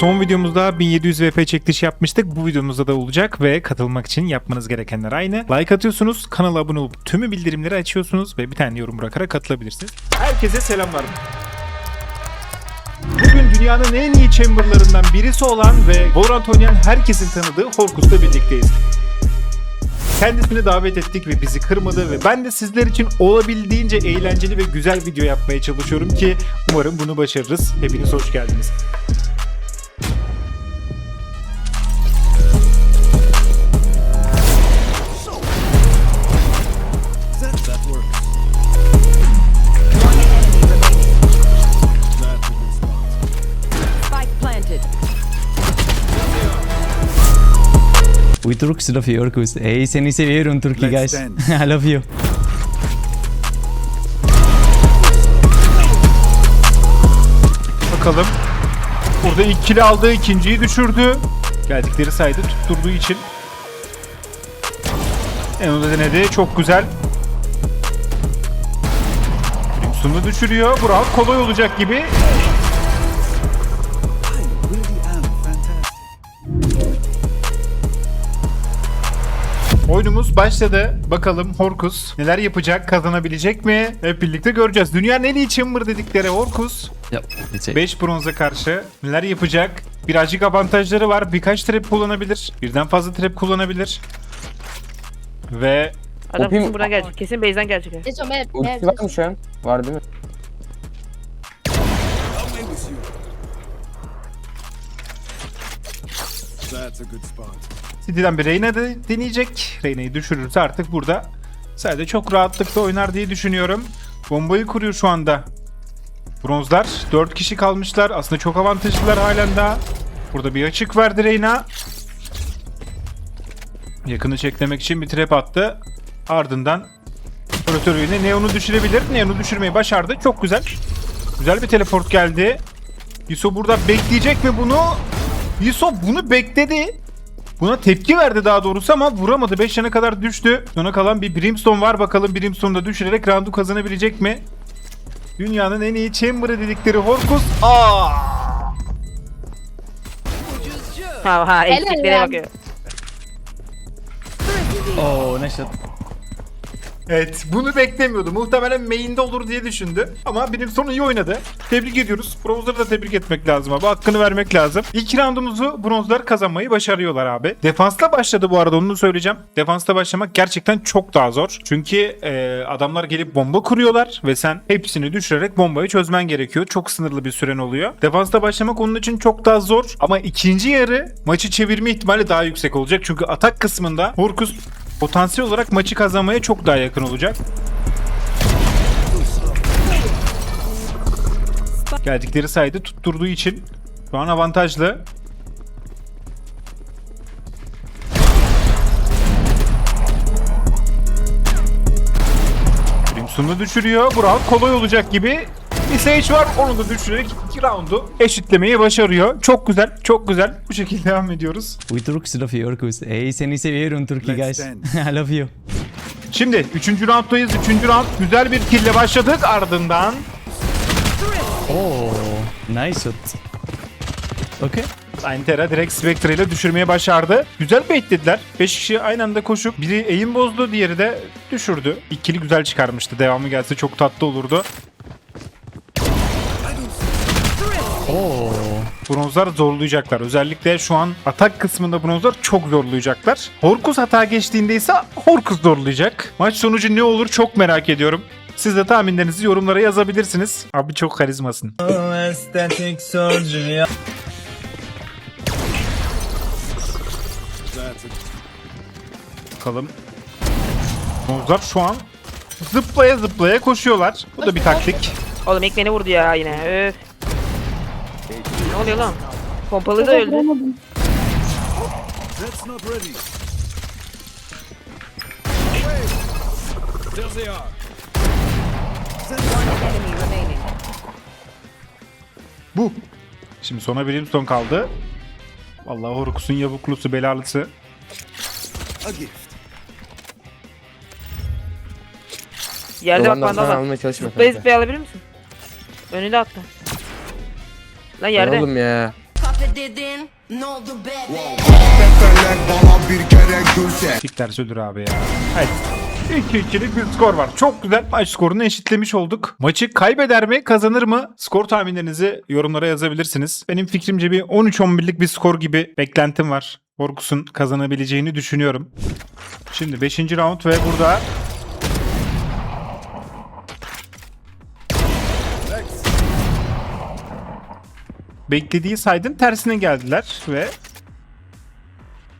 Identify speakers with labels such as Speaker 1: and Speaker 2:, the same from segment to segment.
Speaker 1: Son videomuzda 1700 VP çekiliş yapmıştık. Bu videomuzda da olacak ve katılmak için yapmanız gerekenler aynı. Like atıyorsunuz, kanala abone olup tümü bildirimleri açıyorsunuz ve bir tane yorum bırakarak katılabilirsiniz. Herkese selamlar. Bugün dünyanın en iyi chamberlarından birisi olan ve Valorant oynayan herkesin tanıdığı Horkus'la birlikteyiz. Kendisini davet ettik ve bizi kırmadı ve ben de sizler için olabildiğince eğlenceli ve güzel video yapmaya çalışıyorum ki umarım bunu başarırız. Hepiniz hoş geldiniz.
Speaker 2: Turks love you Orkus. Ey seni seviyorum Turkey guys. I love you.
Speaker 1: Bakalım. Burada ilk kili aldı, ikinciyi düşürdü. Geldikleri saydı tutturduğu için. Eno da denedi. Çok güzel. Crimson'u düşürüyor. Bu round kolay olacak gibi. Oyunumuz başladı. Bakalım Horkus neler yapacak, kazanabilecek mi? Hep birlikte göreceğiz. Dünyanın en iyi chamber dedikleri Horkus.
Speaker 2: İt.
Speaker 1: 5 bronza karşı neler yapacak? Birazcık avantajları var. Birkaç trap kullanabilir. Birden fazla trap kullanabilir. Ve
Speaker 3: Adam
Speaker 4: Opim-
Speaker 3: kesin buradan gelecek. Kesin base'den gelecek.
Speaker 5: Neco mev,
Speaker 4: Ulti
Speaker 5: mev.
Speaker 4: var mı şu an? Var değil mi?
Speaker 6: That's a good spot.
Speaker 1: City'den bir Reyna da deneyecek. Reyna'yı düşürürse artık burada sadece çok rahatlıkla oynar diye düşünüyorum. Bombayı kuruyor şu anda. Bronzlar 4 kişi kalmışlar. Aslında çok avantajlılar halen daha. Burada bir açık verdi Reyna. Yakını çeklemek için bir trap attı. Ardından operatörüyle Neon'u düşürebilir. Neon'u düşürmeyi başardı. Çok güzel. Güzel bir teleport geldi. Yusuf burada bekleyecek mi bunu? Yusuf bunu bekledi. Buna tepki verdi daha doğrusu ama vuramadı. 5 yana kadar düştü. Sona kalan bir Brimstone var. Bakalım Brimstone'da düşürerek roundu kazanabilecek mi? Dünyanın en iyi chamber'ı dedikleri Horkus. Aa!
Speaker 3: Ha ha eksiklere bakıyor.
Speaker 2: Oh, nice shot.
Speaker 1: Evet bunu beklemiyordu. Muhtemelen main'de olur diye düşündü. Ama Brimstone iyi oynadı. Tebrik ediyoruz. Bronzları da tebrik etmek lazım abi. Hakkını vermek lazım. İlk roundumuzu bronzlar kazanmayı başarıyorlar abi. Defansla başladı bu arada onu söyleyeceğim. Defansla başlamak gerçekten çok daha zor. Çünkü e, adamlar gelip bomba kuruyorlar ve sen hepsini düşürerek bombayı çözmen gerekiyor. Çok sınırlı bir süren oluyor. Defansta başlamak onun için çok daha zor. Ama ikinci yarı maçı çevirme ihtimali daha yüksek olacak. Çünkü atak kısmında Horkus potansiyel olarak maçı kazanmaya çok daha yakın olacak. Geldikleri sayede tutturduğu için şu an avantajlı. Crimson'u düşürüyor. Bu kolay olacak gibi. Bir Sage var. Onu da düşürerek iki roundu eşitlemeyi başarıyor. Çok güzel. Çok güzel. Bu şekilde devam ediyoruz.
Speaker 2: Uy Turks love you Orkus. Ey seni seviyorum Turkey guys. I love you.
Speaker 1: Şimdi 3. rounddayız. 3. round güzel bir kille başladık. Ardından
Speaker 2: Oh, nice shot. Okay.
Speaker 1: Antera direkt Spectre ile düşürmeye başardı. Güzel baitlediler. 5 kişi aynı anda koşup biri aim bozdu, diğeri de düşürdü. İkili güzel çıkarmıştı. Devamı gelse çok tatlı olurdu.
Speaker 2: Oh,
Speaker 1: Bronzlar zorlayacaklar. Özellikle şu an atak kısmında bronzlar çok zorlayacaklar. Horkus hata geçtiğinde ise Horkus zorlayacak. Maç sonucu ne olur çok merak ediyorum. Siz de tahminlerinizi yorumlara yazabilirsiniz. Abi çok karizmasın. Bakalım. Bronzlar şu an zıplaya zıplaya koşuyorlar. Bu da bir taktik.
Speaker 3: Oğlum ilk beni vurdu ya yine. Öf. Ne oluyor lan? Pompalı da öldü.
Speaker 6: That's not ready. Away. There they are.
Speaker 7: Enemy remaining.
Speaker 1: Bu. Şimdi sona Brimstone kaldı. Vallahi Horkus'un yavuklusu belalısı.
Speaker 6: A gift.
Speaker 3: Yerde bak
Speaker 4: Dolandan falan
Speaker 3: var.
Speaker 4: almaya çalışma
Speaker 3: Zıplaya
Speaker 4: kanka.
Speaker 3: zıplaya alabilir misin? Önünde atla. Lan
Speaker 4: Lan
Speaker 3: yerde.
Speaker 4: Oğlum ya. dedin ne oldu bebe?
Speaker 5: Felek bana bir kere gülse
Speaker 1: abi ya. Hadi. 2-2'lik bir skor var. Çok güzel. Maç skorunu eşitlemiş olduk. Maçı kaybeder mi kazanır mı? Skor tahminlerinizi yorumlara yazabilirsiniz. Benim fikrimce bir 13-11'lik bir skor gibi beklentim var. Orkus'un kazanabileceğini düşünüyorum. Şimdi 5. round ve burada beklediği saydın tersine geldiler ve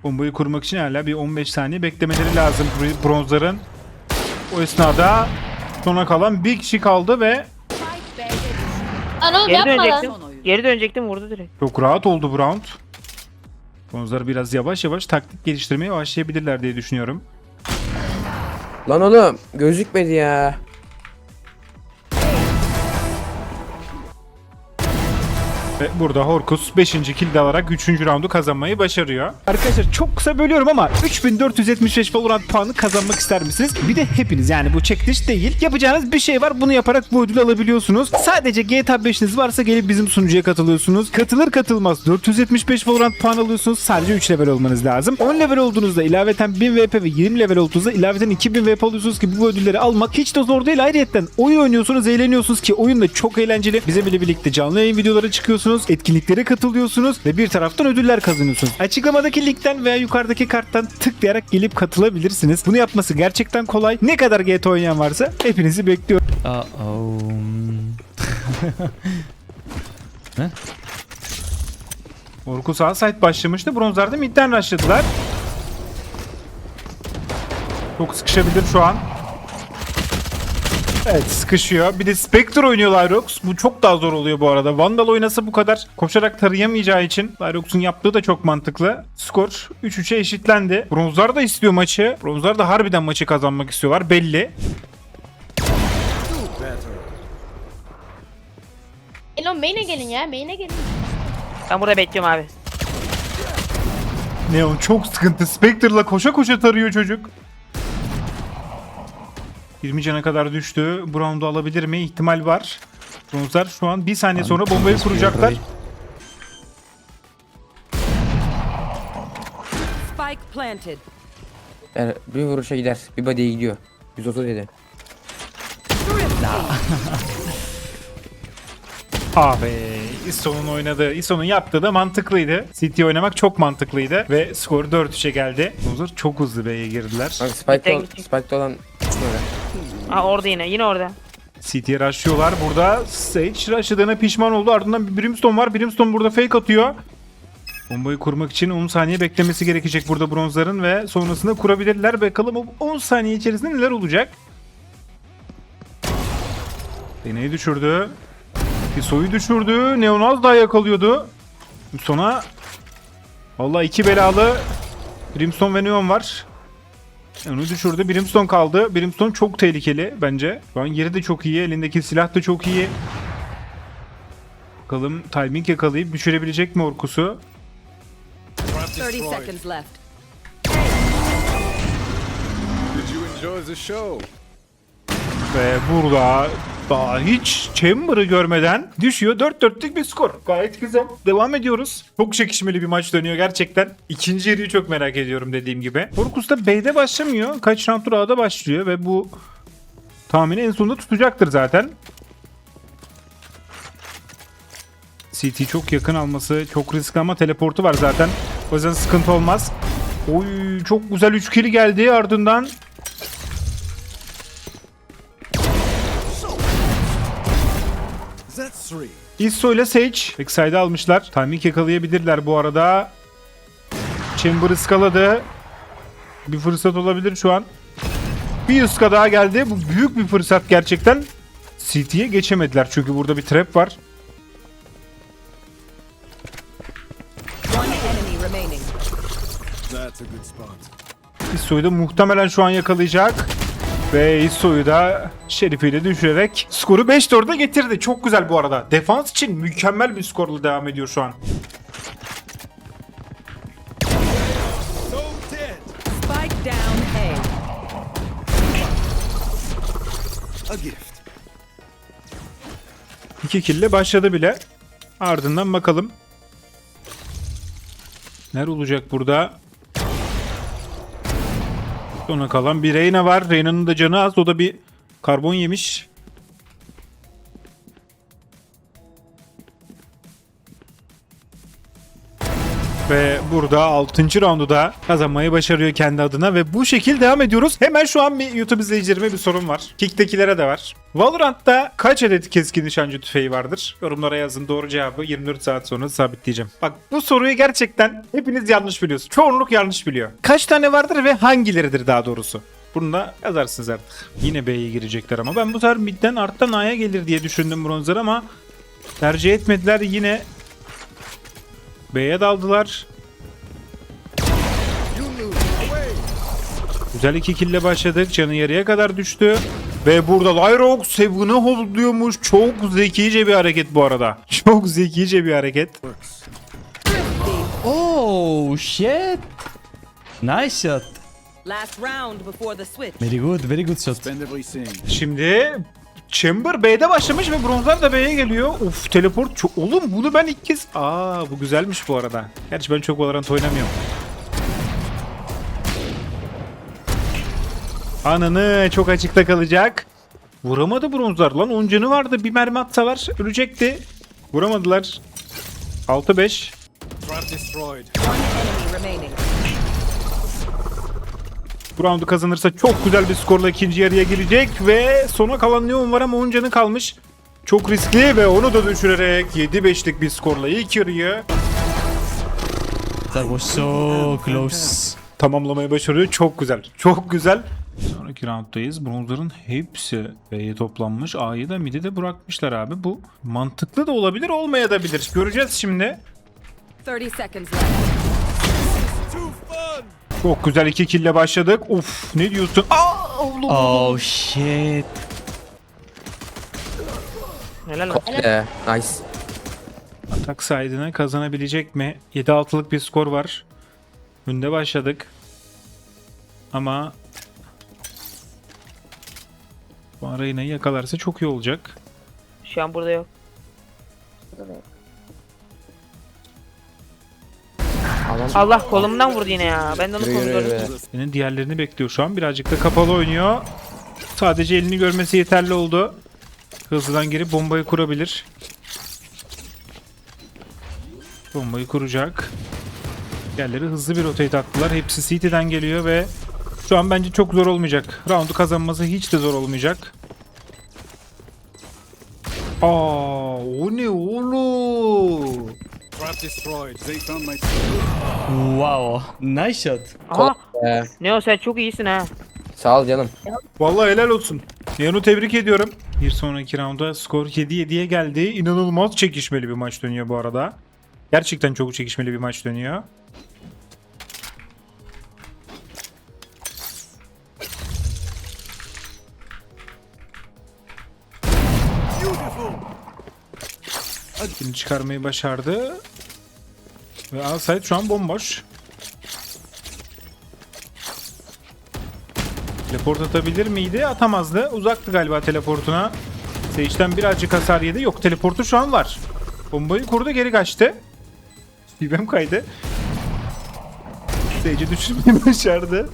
Speaker 1: bombayı kurmak için hala bir 15 saniye beklemeleri lazım br- bronzların. O esnada sona kalan bir kişi kaldı ve
Speaker 8: Lan oğlum
Speaker 3: Geri
Speaker 8: yapma lan.
Speaker 3: dönecektim. Geri dönecektim vurdu direkt.
Speaker 1: çok rahat oldu bu round. Bronzlar biraz yavaş yavaş taktik geliştirmeye başlayabilirler diye düşünüyorum.
Speaker 9: Lan oğlum gözükmedi ya.
Speaker 1: Ve burada Horkus 5. kill alarak 3. roundu kazanmayı başarıyor. Arkadaşlar çok kısa bölüyorum ama 3475 Valorant puanı kazanmak ister misiniz? Bir de hepiniz yani bu çekiliş değil. Yapacağınız bir şey var. Bunu yaparak bu ödülü alabiliyorsunuz. Sadece GTA 5'iniz varsa gelip bizim sunucuya katılıyorsunuz. Katılır katılmaz 475 Valorant puan alıyorsunuz. Sadece 3 level olmanız lazım. 10 level olduğunuzda ilaveten 1000 VP ve 20 level olduğunuzda ilaveten 2000 VP alıyorsunuz ki bu ödülleri almak hiç de zor değil. Ayrıyetten oyun oynuyorsunuz, eğleniyorsunuz ki oyun da çok eğlenceli. Bize bile birlikte canlı yayın videoları çıkıyorsunuz, etkinliklere katılıyorsunuz ve bir taraftan ödüller kazanıyorsunuz. Açıklamadaki linkten veya yukarıdaki karttan tıklayarak gelip katılabilirsiniz. Bunu yapması gerçekten kolay. Ne kadar GTA oynayan varsa hepinizi bekliyorum.
Speaker 2: Uh-oh.
Speaker 1: Orku sağ site başlamıştı. Bronzlarda midden rushladılar. Çok sıkışabilir şu an. Evet sıkışıyor. Bir de Spectre oynuyor Lyrox. Bu çok daha zor oluyor bu arada. Vandal oynasa bu kadar koşarak tarayamayacağı için Lyrox'un yaptığı da çok mantıklı. Skor 3-3'e eşitlendi. Bronzlar da istiyor maçı. Bronzlar da harbiden maçı kazanmak istiyorlar belli.
Speaker 8: Elon main'e gelin ya main'e gelin.
Speaker 3: Ben burada bekliyorum abi.
Speaker 1: Neon çok sıkıntı. Spectre'la koşa koşa tarıyor çocuk. 20 cana kadar düştü. Bu roundu alabilir mi? İhtimal var. Bronzlar şu an bir saniye sonra bombayı kuracaklar.
Speaker 7: Spike planted.
Speaker 9: Yani bir vuruşa gider. Bir body'ye gidiyor. 137.
Speaker 1: Ah be. Isso'nun oynadığı, Isso'nun yaptığı da mantıklıydı. City oynamak çok mantıklıydı. Ve skor 4-3'e geldi. Bronzlar çok hızlı B'ye girdiler.
Speaker 9: Bak Spike'da. Spike'da olan böyle.
Speaker 3: Ha orada yine. Yine orada.
Speaker 1: City'ye rushlıyorlar. Burada Sage rushladığına pişman oldu. Ardından bir Brimstone var. Brimstone burada fake atıyor. Bombayı kurmak için 10 saniye beklemesi gerekecek burada bronzların ve sonrasında kurabilirler. Bakalım o 10 saniye içerisinde neler olacak? Deneyi düşürdü. Piso'yu düşürdü. Neon az daha yakalıyordu. Sona Vallahi iki belalı Brimstone ve Neon var. Onu düşürdü. Brimstone kaldı. Brimstone çok tehlikeli bence. Şu an yeri de çok iyi. Elindeki silah da çok iyi. Bakalım timing yakalayıp düşürebilecek mi Orkus'u?
Speaker 7: 30 seconds left.
Speaker 6: Did you enjoy the show?
Speaker 1: Ve burada daha hiç Chamber'ı görmeden düşüyor. 4-4'lük bir skor. Gayet güzel. Devam ediyoruz. Çok çekişmeli bir maç dönüyor gerçekten. İkinci yarıyı çok merak ediyorum dediğim gibi. Orkus da B'de başlamıyor. Kaç rounddur A'da başlıyor ve bu tahmini en sonunda tutacaktır zaten. CT çok yakın alması çok riskli ama teleportu var zaten. O yüzden sıkıntı olmaz. Oy çok güzel 3 kill geldi ardından Isso ile Sage backside'ı almışlar. Timing yakalayabilirler bu arada. Chamber ıskaladı. Bir fırsat olabilir şu an. Bir ıska daha geldi. Bu büyük bir fırsat gerçekten. CT'ye geçemediler çünkü burada bir trap var. Isso'yu da muhtemelen şu an yakalayacak. Ve Isso'yu da şerifiyle düşürerek skoru 5-4'e getirdi. Çok güzel bu arada. Defans için mükemmel bir skorla devam ediyor şu an.
Speaker 6: So dead.
Speaker 7: Spike down A.
Speaker 6: A gift.
Speaker 1: 2 kill ile başladı bile. Ardından bakalım. Neler olacak burada? Sona kalan bir Reyna var. Reyna'nın da canı az. O da bir karbon yemiş. Ve burada 6. roundu da kazanmayı başarıyor kendi adına ve bu şekil devam ediyoruz. Hemen şu an bir YouTube izleyicilerime bir sorun var. Kick'tekilere de var. Valorant'ta kaç adet keskin nişancı tüfeği vardır? Yorumlara yazın doğru cevabı 24 saat sonra sabitleyeceğim. Bak bu soruyu gerçekten hepiniz yanlış biliyorsunuz. Çoğunluk yanlış biliyor. Kaç tane vardır ve hangileridir daha doğrusu? Bunu da yazarsınız artık. Yine B'ye girecekler ama ben bu sefer midden arttan A'ya gelir diye düşündüm bronzer ama tercih etmediler. Yine B'ye daldılar. Güzel iki kille başladık. Canı yarıya kadar düştü. Ve burada Lyrox Seven'ı holdluyormuş. Çok zekice bir hareket bu arada. Çok zekice bir hareket.
Speaker 2: Oh shit. Nice shot.
Speaker 7: Last round before the switch.
Speaker 2: Very good, very good shot.
Speaker 1: Şimdi Chamber B'de başlamış ve bronzlar da B'ye geliyor. Uf teleport. Çok... Oğlum bunu ben ilk kez... Aa bu güzelmiş bu arada. Gerçi ben çok Valorant oynamıyorum. Ananı çok açıkta kalacak. Vuramadı bronzlar lan. 10 canı vardı. Bir mermi atsalar ölecekti. Vuramadılar. 6-5. Bu roundu kazanırsa çok güzel bir skorla ikinci yarıya girecek ve sona kalan Neon var ama 10 canı kalmış. Çok riskli ve onu da düşürerek 7-5'lik bir skorla ilk yarıyı
Speaker 2: That was so close.
Speaker 1: tamamlamayı başarıyor. Çok güzel. Çok güzel. Sonraki rounddayız. Bronzların hepsi B'ye toplanmış. A'yı da mid'i de bırakmışlar abi. Bu mantıklı da olabilir olmayabilir. Göreceğiz şimdi.
Speaker 7: 30 seconds left.
Speaker 1: Çok güzel iki kille başladık. Uf ne diyorsun? Aa, oğlum.
Speaker 2: Oh shit.
Speaker 3: Helal olsun.
Speaker 9: Ee, nice.
Speaker 1: Atak side'ını kazanabilecek mi? 7-6'lık bir skor var. Önde başladık. Ama bu Areyna'yı yakalarsa çok iyi olacak.
Speaker 3: Şu an burada yok.
Speaker 9: Adam
Speaker 3: Allah kolumdan vurdu yine ya. Ben de onu
Speaker 9: yürü.
Speaker 1: Senin diğerlerini bekliyor şu an. Birazcık da kapalı oynuyor. Sadece elini görmesi yeterli oldu. Hızlıdan gelip bombayı kurabilir. Bombayı kuracak. Diğerleri hızlı bir rotate attılar. Hepsi CT'den geliyor ve şu an bence çok zor olmayacak. Round'u kazanması hiç de zor olmayacak. Aa, o ne oğlum?
Speaker 2: Wow. Nice shot.
Speaker 3: Aha.
Speaker 9: Ee,
Speaker 3: Neo sen çok iyisin ha.
Speaker 9: sağ ol canım.
Speaker 1: Vallahi helal olsun. Neon'u tebrik ediyorum. Bir sonraki rounda skor 7-7'ye geldi. İnanılmaz çekişmeli bir maç dönüyor bu arada. Gerçekten çok çekişmeli bir maç dönüyor. Şimdi çıkarmayı başardı. Ve outside şu an bomboş. Teleport atabilir miydi? Atamazdı. Uzaktı galiba teleportuna. Sage'den birazcık hasar yedi. Yok teleportu şu an var. Bombayı kurdu geri kaçtı. Bibem kaydı. Sage'i düşürmeyi başardı.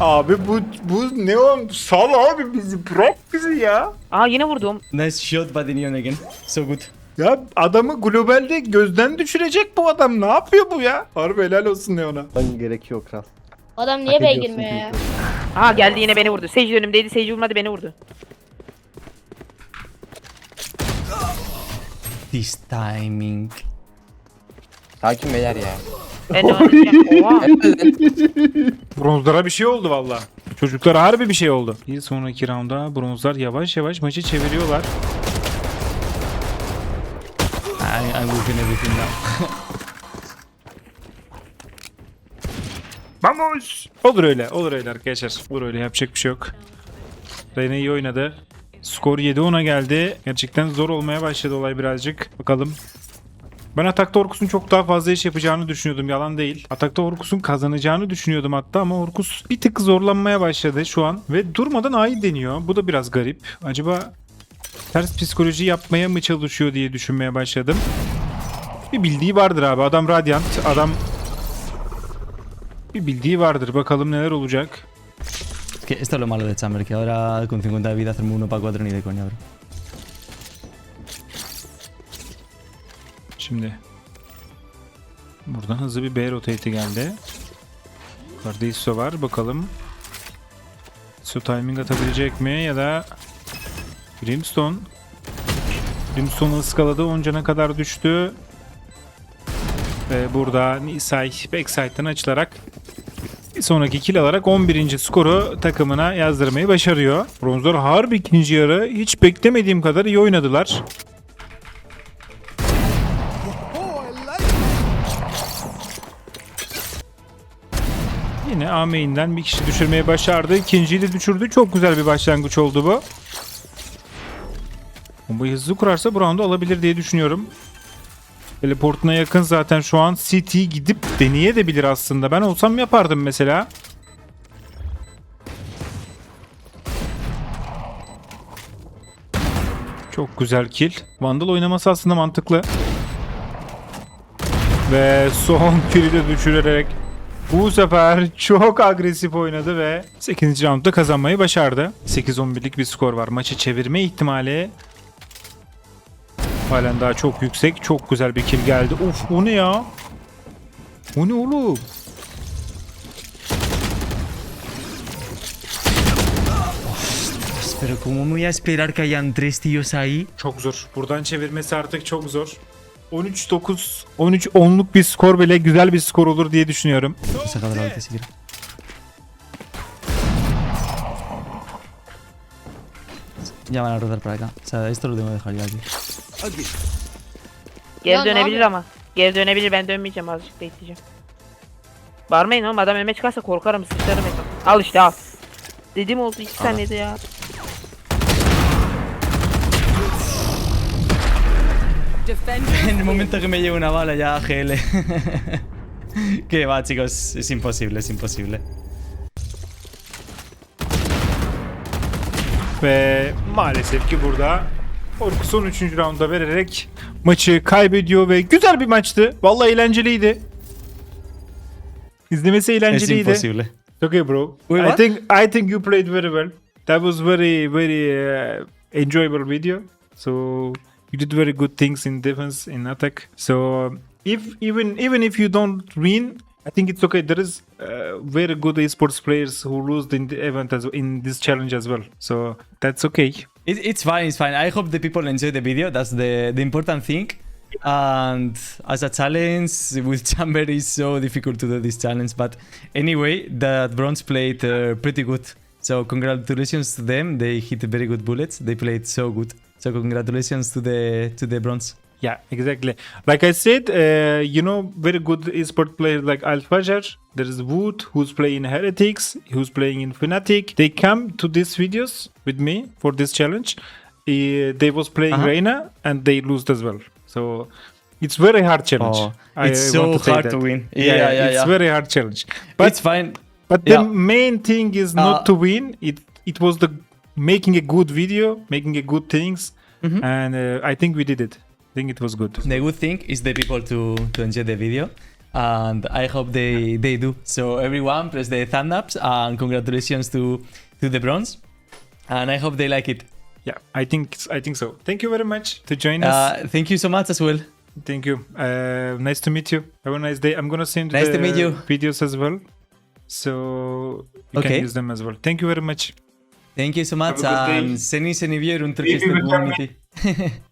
Speaker 1: Abi bu bu ne o? Sal abi bizi bırak bizi ya.
Speaker 3: Aha yine vurdum.
Speaker 2: Nice shot by the Neon again. So good.
Speaker 1: Ya adamı globalde gözden düşürecek bu adam. Ne yapıyor bu ya? Harbi helal olsun ne ona.
Speaker 10: gerekiyor kral.
Speaker 8: Adam niye
Speaker 10: Hak
Speaker 8: B'ye
Speaker 10: ediyorsun
Speaker 8: girmiyor ya?
Speaker 3: Aha geldi yine beni vurdu. Sage önümdeydi. Sage vurmadı beni vurdu.
Speaker 2: This timing.
Speaker 9: Sakin beyler ya.
Speaker 3: Ben de Oha.
Speaker 1: Bronzlara bir şey oldu valla. Çocuklara harbi bir şey oldu. Bir sonraki rounda bronzlar yavaş yavaş maçı çeviriyorlar.
Speaker 2: I, I'm looking everything now.
Speaker 1: Vamos. Olur öyle, olur öyle arkadaşlar. Olur öyle, yapacak bir şey yok. Rene iyi oynadı. Skor 7-10'a geldi. Gerçekten zor olmaya başladı olay birazcık. Bakalım. Ben Atak'ta Orkus'un çok daha fazla iş yapacağını düşünüyordum. Yalan değil. Atak'ta Orkus'un kazanacağını düşünüyordum hatta ama Orkus bir tık zorlanmaya başladı şu an. Ve durmadan A'yı deniyor. Bu da biraz garip. Acaba ters psikoloji yapmaya mı çalışıyor diye düşünmeye başladım. Bir bildiği vardır abi. Adam Radiant. Adam bir bildiği vardır. Bakalım neler olacak.
Speaker 2: Es que esto es lo malo de Chamber, que ahora con 50 de vida hacerme uno para 4 ni de coña, bro.
Speaker 1: Şimdi buradan hızlı bir B rotate'i geldi. Yukarıda ISO var. Bakalım. ISO timing atabilecek mi ya da Brimstone Brimstone ıskaladı. 10 cana kadar düştü. Ve burada Nisay backside'dan açılarak sonraki kill alarak 11. skoru takımına yazdırmayı başarıyor. Bronzlar harbi ikinci yarı hiç beklemediğim kadar iyi oynadılar. Yine A bir kişi düşürmeye başardı. İkinciyi de düşürdü. Çok güzel bir başlangıç oldu bu. Bombayı hızlı kurarsa bu round'u alabilir diye düşünüyorum. Teleportuna yakın zaten şu an CT gidip deneyebilir aslında. Ben olsam yapardım mesela. Çok güzel kill. Vandal oynaması aslında mantıklı. Ve son kill'i de düşürerek bu sefer çok agresif oynadı ve 8. roundda kazanmayı başardı. 8-11'lik bir skor var. Maçı çevirme ihtimali halen daha çok yüksek. Çok güzel bir kill geldi. Of o ne ya? O ne oğlum?
Speaker 2: Pero ¿cómo me voy a esperar que hayan tres tíos ahí?
Speaker 1: Çok zor. Buradan çevirmesi artık çok zor. 13-9, 13-10'luk bir skor bile güzel bir skor olur diye düşünüyorum.
Speaker 2: Ya van a rodar por acá. O sea, esto lo tengo que dejar ya aquí.
Speaker 3: Geri
Speaker 8: Ya ne
Speaker 3: dönebilir ama. Geri dönebilir ben dönmeyeceğim azıcık bekleyeceğim. Bağırmayın oğlum adam önüme çıkarsa korkarım sıçarım etrafı. Al işte al. Dedim oldu 2 saniyede ya.
Speaker 2: En el momento que me lleve una bala ya, GL. que va, chicos. Es imposible, es imposible.
Speaker 1: Ve maalesef ki burada Orku son 3. rounda vererek maçı kaybediyor ve güzel bir maçtı. Vallahi eğlenceliydi. İzlemesi
Speaker 2: Es
Speaker 1: eğlenceliydi. Okay bro.
Speaker 2: Wait,
Speaker 1: I think I think you played very well. That was very very uh, enjoyable video. So you did very good things in defense in attack. So if even even if you don't win, I think it's okay. There is uh, very good esports players who lose in the event as in this challenge as well. So that's okay.
Speaker 2: It, it's fine, it's fine. I hope the people enjoy the video. That's the, the important thing. And as a challenge, with Chamber is so difficult to do this challenge. But anyway, that bronze played uh, pretty good. So congratulations to them. They hit very good bullets. They played so good. So congratulations to the to the bronze.
Speaker 1: Yeah, exactly. Like I said, uh, you know, very good esport players like Alfajar. There is Wood, who's playing Heretics, who's playing in Fnatic. They come to these videos with me for this challenge. Uh, they was playing
Speaker 2: Uh-huh.
Speaker 1: Reina and they lost as well. So it's very hard challenge.
Speaker 2: Oh,
Speaker 1: I
Speaker 2: it's
Speaker 1: want
Speaker 2: so
Speaker 1: to
Speaker 2: hard to win.
Speaker 1: Yeah,
Speaker 2: Yeah, yeah,
Speaker 1: it's
Speaker 2: yeah.
Speaker 1: very hard challenge. But
Speaker 2: it's fine.
Speaker 1: but the main thing is not
Speaker 2: Uh,
Speaker 1: to win. It it was the making a good video, making a good things,
Speaker 2: Mhm.
Speaker 1: and uh, I think we did it. I think it was good.
Speaker 2: The good thing is the people to, to enjoy the video. And I hope they, they do. So everyone press the thumb ups and congratulations to, to the bronze. And I hope they like it.
Speaker 1: Yeah, I think I think so. Thank you very much to join us.
Speaker 2: Uh, thank you so much as well.
Speaker 1: Thank you. Uh, nice to meet you. Have a nice day. I'm gonna send
Speaker 2: Nice
Speaker 1: the
Speaker 2: to meet you.
Speaker 1: videos as well, so you
Speaker 2: Okay.
Speaker 1: can use them as well. Thank you very much.
Speaker 2: Thank you so much.
Speaker 1: Have a good day.
Speaker 2: And seni seni bir un Turkish
Speaker 1: you,
Speaker 2: community.